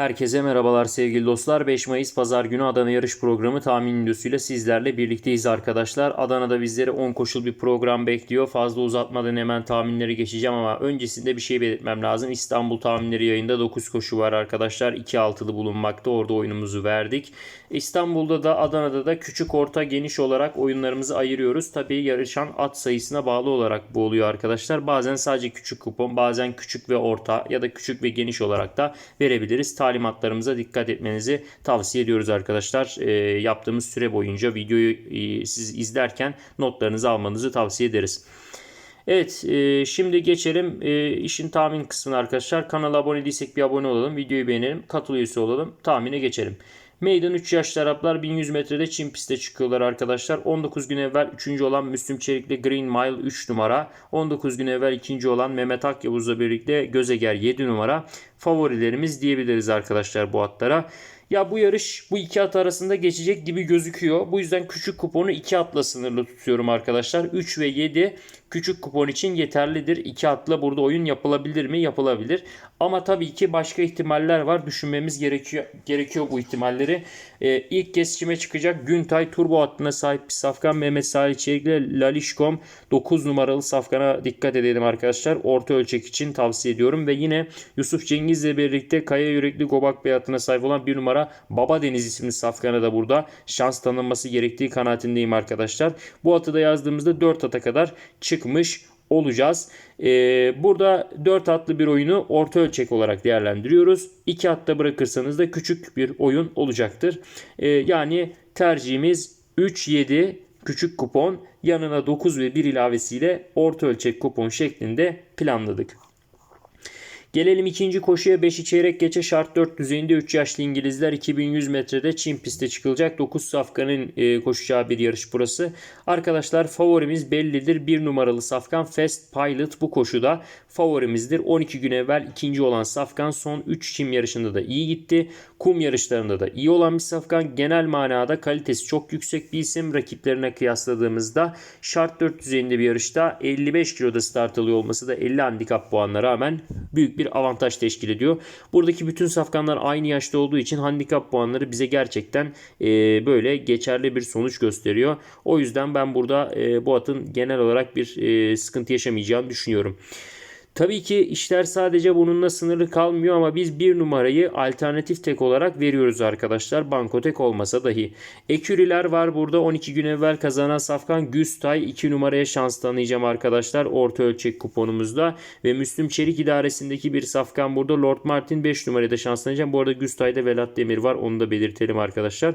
Herkese merhabalar sevgili dostlar. 5 Mayıs Pazar günü Adana yarış programı tahmin videosuyla sizlerle birlikteyiz arkadaşlar. Adana'da bizleri 10 koşul bir program bekliyor. Fazla uzatmadan hemen tahminleri geçeceğim ama öncesinde bir şey belirtmem lazım. İstanbul tahminleri yayında 9 koşu var arkadaşlar. 2 altılı bulunmakta. Orada oyunumuzu verdik. İstanbul'da da Adana'da da küçük orta geniş olarak oyunlarımızı ayırıyoruz. Tabii yarışan at sayısına bağlı olarak bu oluyor arkadaşlar. Bazen sadece küçük kupon, bazen küçük ve orta ya da küçük ve geniş olarak da verebiliriz talimatlarımıza dikkat etmenizi tavsiye ediyoruz arkadaşlar. E, yaptığımız süre boyunca videoyu e, siz izlerken notlarınızı almanızı tavsiye ederiz. Evet e, şimdi geçelim e, işin tahmin kısmına arkadaşlar. Kanala abone değilsek bir abone olalım. Videoyu beğenelim. Katıl olalım. Tahmine geçelim. Meydan 3 yaşlı Araplar 1100 metrede Çin piste çıkıyorlar arkadaşlar. 19 gün evvel 3. olan Müslüm Çelik'le Green Mile 3 numara. 19 gün evvel 2. olan Mehmet Akyavuz'la birlikte Gözeger 7 numara. Favorilerimiz diyebiliriz arkadaşlar bu atlara. Ya bu yarış bu iki at arasında geçecek gibi gözüküyor. Bu yüzden küçük kuponu iki atla sınırlı tutuyorum arkadaşlar. 3 ve 7 küçük kupon için yeterlidir. İki atla burada oyun yapılabilir mi? Yapılabilir. Ama tabii ki başka ihtimaller var. Düşünmemiz gerekiyor gerekiyor bu ihtimalleri. Ee, ilk kesişime çıkacak Güntay turbo hattına sahip bir safkan Mehmet Salih Çelik ile Lalişkom 9 numaralı safkana dikkat edelim arkadaşlar. Orta ölçek için tavsiye ediyorum ve yine Yusuf Cengiz ile birlikte Kaya Yürekli Gobak Bey hattına sahip olan bir numara Baba Deniz isimli safkana da burada şans tanınması gerektiği kanaatindeyim arkadaşlar. Bu atı da yazdığımızda 4 ata kadar çıkmış olacağız. Ee, burada 4 atlı bir oyunu orta ölçek olarak değerlendiriyoruz. 2 atta bırakırsanız da küçük bir oyun olacaktır. Ee, yani tercihimiz 3-7 küçük kupon yanına 9 ve 1 ilavesiyle orta ölçek kupon şeklinde planladık. Gelelim ikinci koşuya 5'i çeyrek geçe şart 4 düzeyinde 3 yaşlı İngilizler 2100 metrede Çin piste çıkılacak. 9 safkanın e, koşacağı bir yarış burası. Arkadaşlar favorimiz bellidir. 1 numaralı safkan Fast Pilot bu koşuda favorimizdir. 12 gün evvel ikinci olan safkan son 3 çim yarışında da iyi gitti. Kum yarışlarında da iyi olan bir safkan. Genel manada kalitesi çok yüksek bir isim. Rakiplerine kıyasladığımızda şart 4 düzeyinde bir yarışta 55 kiloda start alıyor olması da 50 handikap puanına rağmen büyük bir avantaj teşkil ediyor. Buradaki bütün safkanlar aynı yaşta olduğu için handikap puanları bize gerçekten e, böyle geçerli bir sonuç gösteriyor. O yüzden ben burada e, bu atın genel olarak bir e, sıkıntı yaşamayacağını düşünüyorum. Tabii ki işler sadece bununla sınırlı kalmıyor ama biz bir numarayı alternatif tek olarak veriyoruz arkadaşlar. Banko tek olmasa dahi. Eküriler var burada 12 gün evvel kazanan Safkan Güstay 2 numaraya şans tanıyacağım arkadaşlar. Orta ölçek kuponumuzda. Ve Müslüm Çelik idaresindeki bir Safkan burada. Lord Martin 5 numaraya da şans tanıyacağım. Bu arada Güstay'da Velat Demir var. Onu da belirtelim arkadaşlar.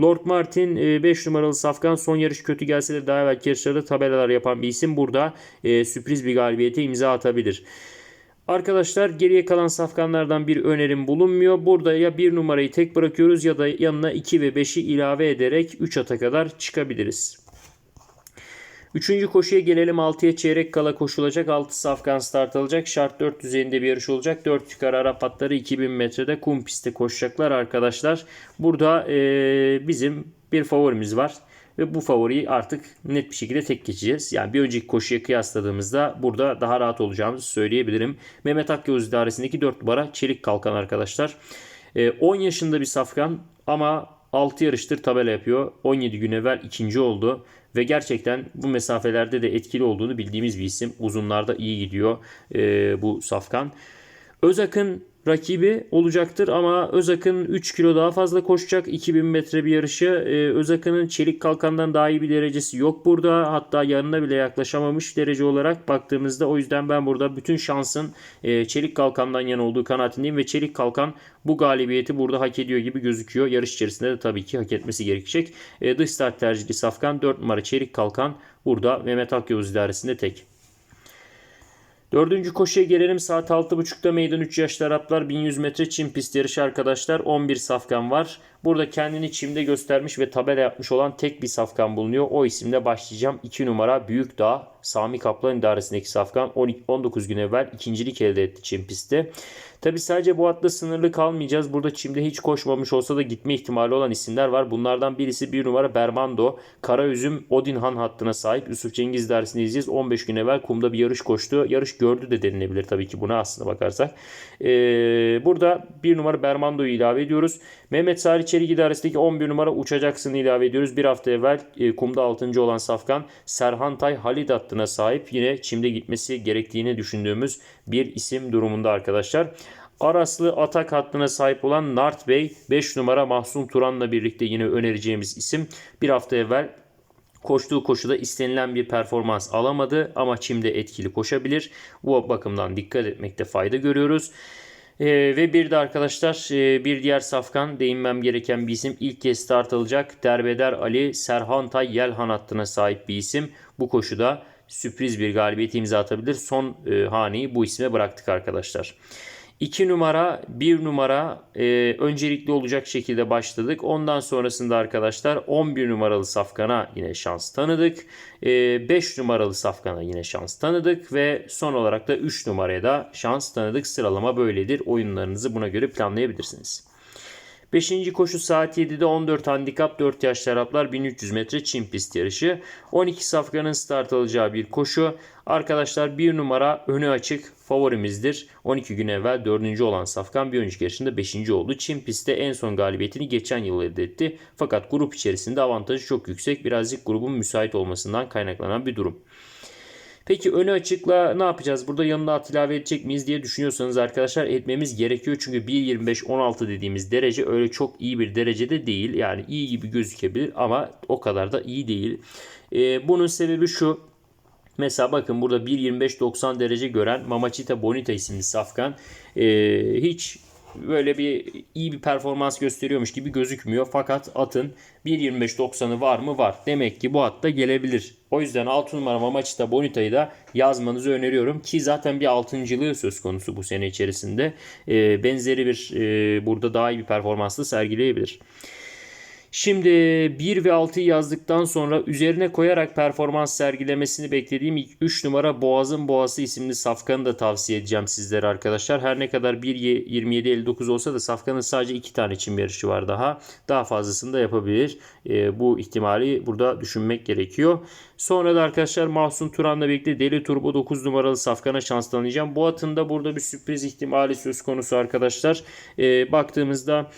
Lord Martin 5 numaralı safkan son yarış kötü gelse de daha evvelki yarışlarda tabelalar yapan bir isim. Burada e, sürpriz bir galibiyete imza atabilir. Arkadaşlar geriye kalan safkanlardan bir önerim bulunmuyor. Burada ya bir numarayı tek bırakıyoruz ya da yanına 2 ve 5'i ilave ederek 3 ata kadar çıkabiliriz. Üçüncü koşuya gelelim. 6'ya çeyrek kala koşulacak. 6 safkan start alacak. Şart 4 düzeyinde bir yarış olacak. 4 yukarı Arap atları 2000 metrede kum pistte koşacaklar arkadaşlar. Burada e, bizim bir favorimiz var. Ve bu favoriyi artık net bir şekilde tek geçeceğiz. Yani bir önceki koşuya kıyasladığımızda burada daha rahat olacağımızı söyleyebilirim. Mehmet Akyavuz idaresindeki 4 numara çelik kalkan arkadaşlar. 10 yaşında bir safkan ama 6 yarıştır tabela yapıyor. 17 gün evvel ikinci oldu. Ve gerçekten bu mesafelerde de etkili olduğunu bildiğimiz bir isim. Uzunlarda iyi gidiyor e, bu Safkan. Özak'ın rakibi olacaktır ama Özak'ın 3 kilo daha fazla koşacak 2000 metre bir yarışı. Ee, Özak'ın çelik kalkandan daha iyi bir derecesi yok burada. Hatta yanına bile yaklaşamamış derece olarak baktığımızda o yüzden ben burada bütün şansın e, çelik kalkandan yana olduğu kanaatindeyim ve çelik kalkan bu galibiyeti burada hak ediyor gibi gözüküyor. Yarış içerisinde de tabii ki hak etmesi gerekecek. E, dış start tercihli Safkan 4 numara çelik kalkan burada Mehmet Akyavuz idaresinde tek. Dördüncü koşuya gelelim. Saat 6.30'da meydan 3 yaşlı Araplar 1100 metre Çin pist yarışı arkadaşlar. 11 safkan var. Burada kendini çimde göstermiş ve tabela yapmış olan tek bir safkan bulunuyor. O isimle başlayacağım. 2 numara Büyükdağ. Sami Kaplan idaresindeki safkan 12, 19 gün evvel ikincilik elde etti çim pistte. Tabi sadece bu atla sınırlı kalmayacağız. Burada çimde hiç koşmamış olsa da gitme ihtimali olan isimler var. Bunlardan birisi bir numara Bermando. Karaüzüm Odinhan hattına sahip. Yusuf Cengiz dersini izleyeceğiz. 15 gün evvel kumda bir yarış koştu. Yarış gördü de denilebilir tabii ki buna aslında bakarsak. Ee, burada bir numara Bermando'yu ilave ediyoruz. Mehmet Salih Çelik idaresindeki 11 numara uçacaksın ilave ediyoruz. Bir hafta evvel e, kumda 6. olan Safkan Serhan Tay Halid hattına sahip. Yine çimde gitmesi gerektiğini düşündüğümüz bir isim durumunda arkadaşlar. Araslı atak hattına sahip olan Nart Bey 5 numara Mahsun Turan'la birlikte yine önereceğimiz isim. Bir hafta evvel koştuğu koşuda istenilen bir performans alamadı ama çimde etkili koşabilir. Bu bakımdan dikkat etmekte fayda görüyoruz. Ee, ve bir de arkadaşlar e, bir diğer safkan değinmem gereken bir isim ilk kez start alacak. Derbeder Ali Serhan Tay Yelhan hattına sahip bir isim. Bu koşuda sürpriz bir galibiyet imza atabilir. Son e, haneyi bu isme bıraktık arkadaşlar. 2 numara, 1 numara e, öncelikli olacak şekilde başladık. Ondan sonrasında arkadaşlar 11 numaralı safkana yine şans tanıdık. 5 e, numaralı safkana yine şans tanıdık. Ve son olarak da 3 numaraya da şans tanıdık. Sıralama böyledir. Oyunlarınızı buna göre planlayabilirsiniz. 5. koşu saat 7'de 14 handikap 4 yaş Araplar 1300 metre çim pist yarışı. 12 safkanın start alacağı bir koşu. Arkadaşlar bir numara önü açık favorimizdir. 12 gün evvel 4. olan Safkan bir önceki yarışında 5. oldu. Çin pistte en son galibiyetini geçen yıl elde etti. Fakat grup içerisinde avantajı çok yüksek. Birazcık grubun müsait olmasından kaynaklanan bir durum. Peki önü açıkla ne yapacağız? Burada yanına ilave edecek miyiz diye düşünüyorsanız arkadaşlar etmemiz gerekiyor. Çünkü 1.25-16 dediğimiz derece öyle çok iyi bir derecede değil. Yani iyi gibi gözükebilir ama o kadar da iyi değil. Ee, bunun sebebi şu. Mesela bakın burada 1.25-90 derece gören Mamacita Bonita isimli safkan e, hiç böyle bir iyi bir performans gösteriyormuş gibi gözükmüyor. Fakat atın 1.25-90'ı var mı? Var. Demek ki bu at da gelebilir. O yüzden 6 numara Mamacita Bonita'yı da yazmanızı öneriyorum. Ki zaten bir 6.lığı söz konusu bu sene içerisinde. E, benzeri bir e, burada daha iyi bir performansla sergileyebilir. Şimdi 1 ve 6'yı yazdıktan sonra üzerine koyarak performans sergilemesini beklediğim 3 numara Boğaz'ın Boğası isimli safkanı da tavsiye edeceğim sizlere arkadaşlar. Her ne kadar 1.27.59 olsa da safkanın sadece 2 tane çim yarışı var daha. Daha fazlasını da yapabilir. E, bu ihtimali burada düşünmek gerekiyor. Sonra da arkadaşlar Mahsun Turan'la birlikte Deli Turbo 9 numaralı safkana şans tanıyacağım. Bu atın da burada bir sürpriz ihtimali söz konusu arkadaşlar. E, baktığımızda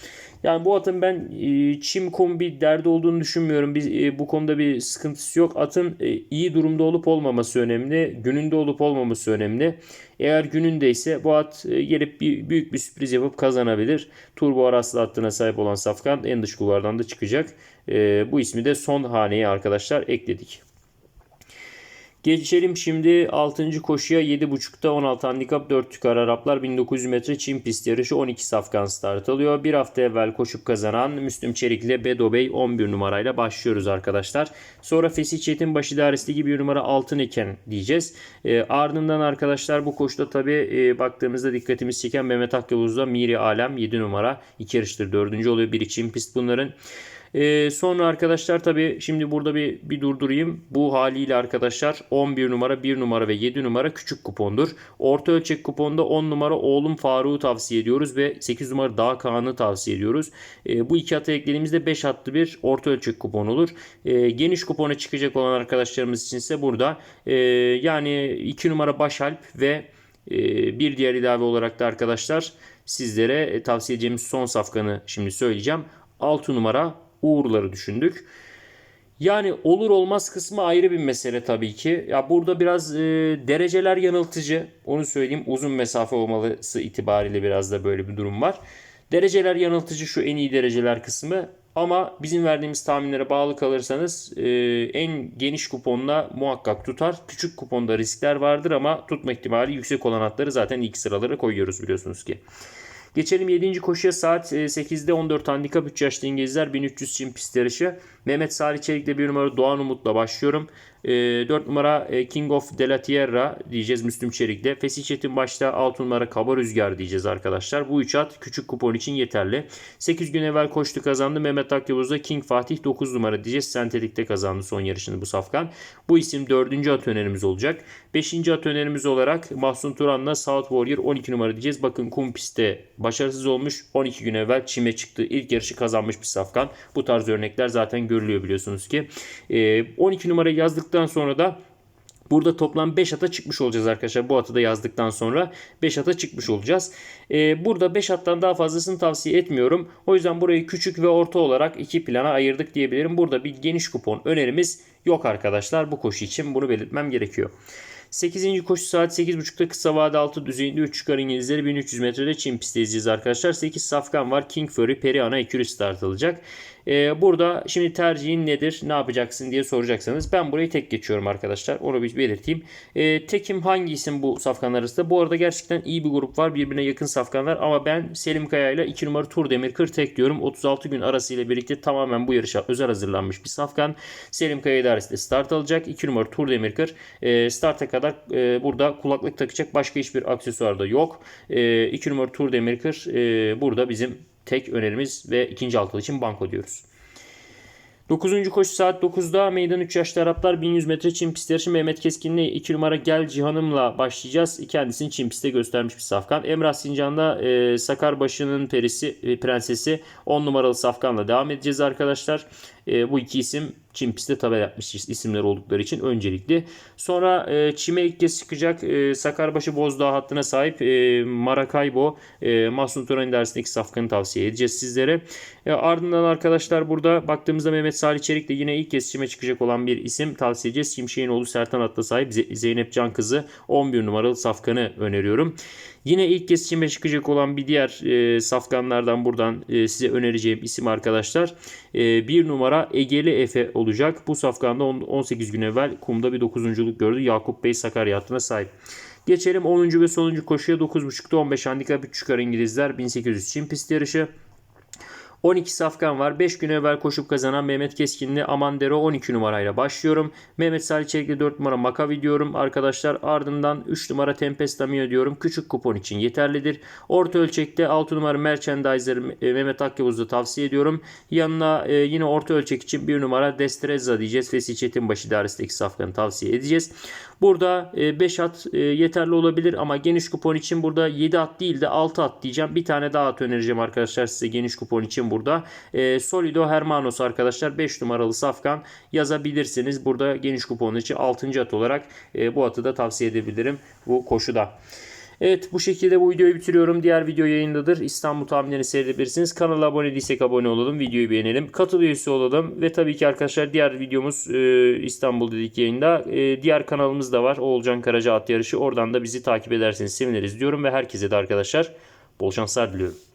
yani bu atın ben e, çim kum bir derdi olduğunu düşünmüyorum. Biz, e, bu konuda bir sıkıntısı yok. Atın e, iyi durumda olup olmaması önemli. Gününde olup olmaması önemli. Eğer günündeyse bu at e, gelip bir, büyük bir sürpriz yapıp kazanabilir. Turbo Araslı hattına sahip olan Safkan en dış kulvardan da çıkacak. E, bu ismi de son haneye arkadaşlar ekledik. Geçelim şimdi 6. koşuya 7.5'ta 16 handikap 4 tükar Araplar 1900 metre Çin pist yarışı 12 safkan start alıyor. Bir hafta evvel koşup kazanan Müslüm Çelik ile Bedo Bey 11 numarayla başlıyoruz arkadaşlar. Sonra Fesih Çetinbaşı idaresi gibi bir numara altın eken diyeceğiz. E, ardından arkadaşlar bu koşuda tabi e, baktığımızda dikkatimiz çeken Mehmet Akyavuz'da Miri Alem 7 numara 2 yarıştır 4. oluyor. Biri Çin pist bunların. Ee, sonra arkadaşlar tabi şimdi burada bir, bir durdurayım. Bu haliyle arkadaşlar 11 numara 1 numara ve 7 numara küçük kupondur. Orta ölçek kuponda 10 numara oğlum Faruk'u tavsiye ediyoruz ve 8 numara Dağ Kaan'ı tavsiye ediyoruz. Ee, bu iki atı eklediğimizde 5 atlı bir orta ölçek kupon olur. Ee, geniş kupona çıkacak olan arkadaşlarımız için ise burada e, yani 2 numara Başalp ve e, bir diğer ilave olarak da arkadaşlar sizlere e, tavsiye edeceğimiz son safkanı şimdi söyleyeceğim. 6 numara uğurları düşündük. Yani olur olmaz kısmı ayrı bir mesele tabii ki. Ya burada biraz e, dereceler yanıltıcı. Onu söyleyeyim. Uzun mesafe olması itibariyle biraz da böyle bir durum var. Dereceler yanıltıcı şu en iyi dereceler kısmı. Ama bizim verdiğimiz tahminlere bağlı kalırsanız e, en geniş kuponla muhakkak tutar. Küçük kuponda riskler vardır ama tutma ihtimali yüksek olan hatları zaten ilk sıralara koyuyoruz biliyorsunuz ki. Geçelim 7. koşuya saat 8'de 14 handikap 3 yaşlı İngilizler 1300 çim pist yarışı. Mehmet Salih Çelik'le bir numara Doğan Umut'la başlıyorum. E, 4 numara e, King of de la Tierra diyeceğiz Müslüm Çelik'le. Fesih Çetin başta 6 numara Kaba Rüzgar diyeceğiz arkadaşlar. Bu 3 at küçük kupon için yeterli. 8 gün evvel koştu kazandı. Mehmet Akyavuz'da King Fatih 9 numara diyeceğiz. Sentetik'te kazandı son yarışını bu safkan. Bu isim 4. at önerimiz olacak. 5. at önerimiz olarak Mahsun Turan'la South Warrior 12 numara diyeceğiz. Bakın kum pistte başarısız olmuş. 12 gün evvel çime çıktı. İlk yarışı kazanmış bir safkan. Bu tarz örnekler zaten görülüyor biliyorsunuz ki. Ee, 12 numarayı yazdıktan sonra da Burada toplam 5 ata çıkmış olacağız arkadaşlar. Bu atı da yazdıktan sonra 5 ata çıkmış olacağız. Ee, burada 5 attan daha fazlasını tavsiye etmiyorum. O yüzden burayı küçük ve orta olarak iki plana ayırdık diyebilirim. Burada bir geniş kupon önerimiz yok arkadaşlar. Bu koşu için bunu belirtmem gerekiyor. 8. koşu saat 8.30'da kısa vade altı düzeyinde 3 çıkar İngilizleri 1300 metrede Çin pistte arkadaşlar. 8 safkan var. King Fury, Periana, Ekürü start alacak. Ee, burada şimdi tercihin nedir? Ne yapacaksın diye soracaksanız ben burayı tek geçiyorum arkadaşlar. Onu bir belirteyim. Ee, tekim hangi isim bu safkanlar arasında? Bu arada gerçekten iyi bir grup var. Birbirine yakın safkanlar ama ben Selim Kaya ile 2 numara Tur Demirkır tek diyorum. 36 gün arasıyla birlikte tamamen bu yarışa özel hazırlanmış bir safkan. Selim Kaya idaresinde start alacak. 2 numara Tur Demirkır e, starta kadar e, burada kulaklık takacak başka hiçbir aksesuar da yok. 2 e, numara Tur Demirkır e, burada bizim tek önerimiz ve ikinci altılı için banko diyoruz. 9. koşu saat 9'da meydan 3 yaşlı Araplar 1100 metre çim pisti yarışı Mehmet Keskin'le 2 numara Gel Cihan'ımla başlayacağız. Kendisini çim pistte göstermiş bir safkan. Emrah Sincan'da e, Sakarbaşı'nın perisi, e, prensesi 10 numaralı safkanla devam edeceğiz arkadaşlar. E, bu iki isim Çim pistte tabela yapmış isimler oldukları için öncelikli. Sonra e, Çim'e ilk kez çıkacak e, Sakarbaşı Bozdağ hattına sahip e, Maracaibo e, Mahsun Turan dersindeki safkanı tavsiye edeceğiz sizlere. E, ardından arkadaşlar burada baktığımızda Mehmet Salih Çelik de yine ilk kez Çim'e çıkacak olan bir isim tavsiye edeceğiz. Şimşek'in oğlu Sertan hatta sahip Zeynep Can kızı 11 numaralı safkanı öneriyorum. Yine ilk kez Çim'e çıkacak olan bir diğer e, safkanlardan buradan e, size önereceğim isim arkadaşlar. E, bir numara Egeli Efe olacak. Bu safkanda 18 gün evvel kumda bir dokuzunculuk gördü. Yakup Bey Sakarya hattına sahip. Geçelim 10. ve sonuncu koşuya 9.5'ta 15 handikap 3 çıkar İngilizler 1800 Çin pist yarışı. 12 safkan var. 5 gün evvel koşup kazanan Mehmet Keskin'le Amandero 12 numarayla başlıyorum. Mehmet Salih Çelik'le 4 numara Makavi diyorum. Arkadaşlar ardından 3 numara Tempesta Mio diyorum. Küçük kupon için yeterlidir. Orta ölçekte 6 numara Merchandiser e, Mehmet Akyavuz'u tavsiye ediyorum. Yanına e, yine orta ölçek için 1 numara Destrezza diyeceğiz. Fesih Çetinbaşı idaresindeki safkanı tavsiye edeceğiz. Burada 5 e, at yeterli olabilir ama geniş kupon için burada 7 at değil de 6 at diyeceğim. Bir tane daha at önereceğim arkadaşlar size geniş kupon için burada. E, Solido Hermanos arkadaşlar 5 numaralı safkan yazabilirsiniz. Burada geniş kupon için 6. at olarak e, bu atı da tavsiye edebilirim bu koşuda. Evet bu şekilde bu videoyu bitiriyorum. Diğer video yayındadır. İstanbul tahminlerini seyredebilirsiniz. Kanala abone değilsek abone olalım. Videoyu beğenelim. Katıl üyesi olalım. Ve tabii ki arkadaşlar diğer videomuz e, İstanbul dedik yayında. E, diğer kanalımız da var. Oğulcan Karaca At Yarışı. Oradan da bizi takip ederseniz seviniriz diyorum. Ve herkese de arkadaşlar bol şanslar diliyorum.